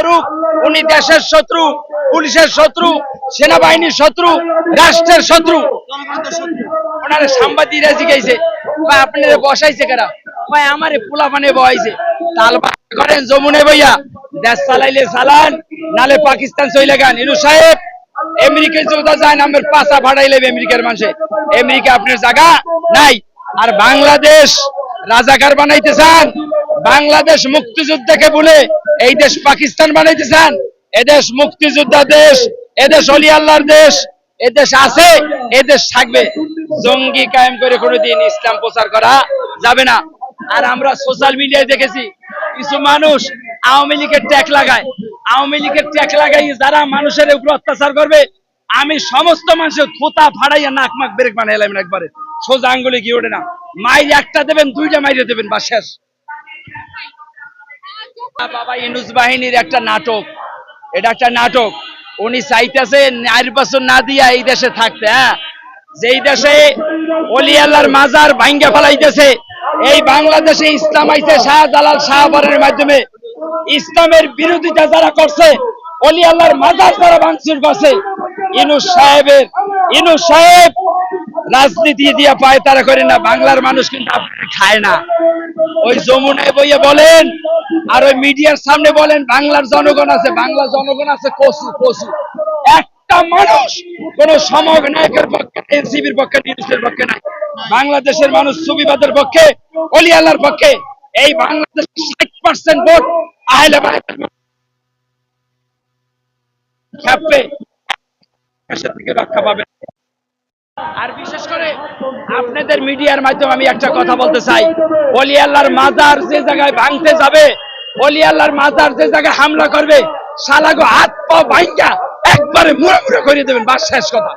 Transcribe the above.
করুক, উনি দেশের শত্রু, পুলিশের শত্রু, সেনাবাহিনীর শত্রু, রাষ্ট্রের শত্রু। ওনারে সাংবাদিকরা জিজ্ঞাসা ভাই, আপনারা বসাইছে কারা? ভাই, আমারে পোলা পানে বসাইছে তাল করেন, যমুনে বইয়া। দেশ চালাইলে চালান, নালে পাকিস্তান চলে গান। ইনু সাহেব আমেরিকা যোদ্ধা যায়, নামের পাশা ভাড়াইলে আমেরিকার মানুষে। আমেরিকা আপনার জায়গা নাই। আর বাংলাদেশ রাজাকার বানাইতে চান বাংলাদেশ মুক্তিযুদ্ধকে বলে এই দেশ পাকিস্তান বানাইতে চান এদেশ মুক্তিযোদ্ধা দেশ এদেশ অলি আল্লাহর দেশ এদেশ আছে এদেশ থাকবে। জঙ্গি কায়েম করে কোনোদিন ইসলাম প্রচার করা যাবে না। আর আমরা সোশ্যাল মিডিয়ায় দেখেছি, কিছু মানুষ আওয়ামী লীগের ট্যাগ লাগায়। আওয়ামী লীগের ট্যাগ লাগাই যারা মানুষের উপর অত্যাচার করবে, আমি সমস্ত মানুষের থোতা ফাড়াইয়া নাক মাক ব্রেক বানাইলাম একবারে। সোজা আঙ্গুলে কি ওঠে না। মাইর একটা দেবেন, দুইটা মাইরে দেবেন বা শেষ। বাবা ইনুস বাহিনীর একটা নাটক। এটা একটা নাটক। উনি চাইতেছে নির্বাচন না দিয়া এই দেশে থাকতে হ্যাঁ? যেই দেশে মাজার ভাঙ্গা ফেলাইতেছে, এই বাংলাদেশে ইসলাম আইছে শাহজালাল শাহবারের মাধ্যমে। ইসলামের বিরোধিতা যারা করছে, অলি আল্লাহর মাজার যারা ভাঙচুর করছে, ইনুস সাহেবের, ইনুস সাহেব রাজনীতি দিয়ে পায় তারা করে না, বাংলার মানুষ কিন্তু আপনারা খায় না। ওই যমুনায় বইয়ে বলেন, আর ওই মিডিয়ার সামনে বলেন, বাংলার জনগণ আছে, বাংলার জনগণ আছে কসু কসু। একটা মানুষ কোন সমনায়কের পক্ষে এনসিবির পক্ষে নিউজের পক্ষে নাই। বাংলাদেশের মানুষ সুবিবাদের পক্ষে অলি আল্লাহর পক্ষে। এই বাংলাদেশ ষাট পার্সেন্ট ভোট আহলে থেকে রক্ষা পাবে। আর বিশেষ করে আপনাদের মিডিয়ার মাধ্যমে আমি একটা কথা বলতে চাই। অলি আল্লাহর মাজার যে জায়গায় ভাঙতে যাবে, অলি আল্লাহর মাজার যে জায়গায় হামলা করবে, শালাগো হাত পা ভাইঙ্গা একবারে মুড়ে মুড়ে করে দেবেন, বাস শেষ কথা।